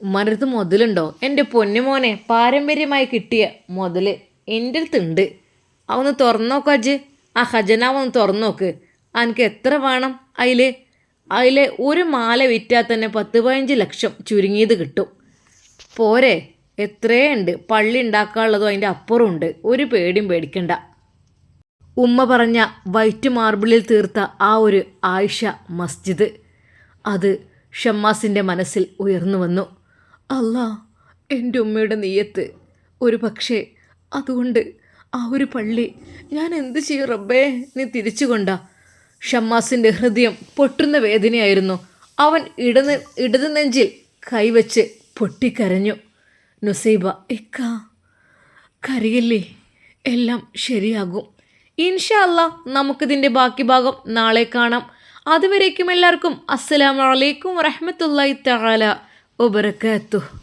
ഉമ്മാന്റെ അടുത്ത് മുതലുണ്ടോ? എന്റെ പൊന്നുമോനെ പാരമ്പര്യമായി കിട്ടിയ മുതൽ എന്റെ അടുത്തുണ്ട്. അവന്ന് തുറന്നു നോക്കാം അജ് ആ ഖജനാവ് ഒന്ന് തുറന്നു നോക്ക് എനിക്ക് എത്ര വേണം അതിൽ അതിൽ ഒരു മാല വിറ്റാൽ തന്നെ പത്ത് പതിനഞ്ച് ലക്ഷം ചുരുങ്ങിയത് കിട്ടും. പോരെ എത്രയുണ്ട്? പള്ളി ഉണ്ടാക്കാനുള്ളതും അതിന്റെ അപ്പുറമുണ്ട് ഒരു പേടിയും പേടിക്കണ്ട. ഉമ്മ പറഞ്ഞ വൈറ്റ് മാർബിളിൽ തീർത്ത ആ ഒരു ആയിഷ മസ്ജിദ്. അത് ഷമ്മാസിന്റെ മനസ്സിൽ ഉയർന്നു വന്നു. അല്ലാ എന്റെ ഉമ്മയുടെ നീയത്ത് ഒരു പക്ഷേ അതുകൊണ്ട് ആ ഒരു പള്ളി ഞാൻ എന്ത് ചെയ്യും റബ്ബേ നീ തിരിച്ചു കൊണ്ടാ. ഷമ്മാസിന്റെ ഹൃദയം പൊട്ടുന്ന വേദനയായിരുന്നു. അവൻ ഇടന്ന് ഇടത് നെഞ്ചിൽ കൈവച്ച് പൊട്ടിക്കരഞ്ഞു. നുസൈബ ഇക്ക കരയല്ലേ? എല്ലാം ശരിയാകും. ഇൻഷാ അല്ലാ നമുക്കിതിന്റെ ബാക്കി ഭാഗം നാളെ കാണാം. അതുവരേക്കും എല്ലാവർക്കും അസ്സലാമു അലൈക്കും വറഹ്മത്തുള്ളാഹി തആല വബറകാതുഹു.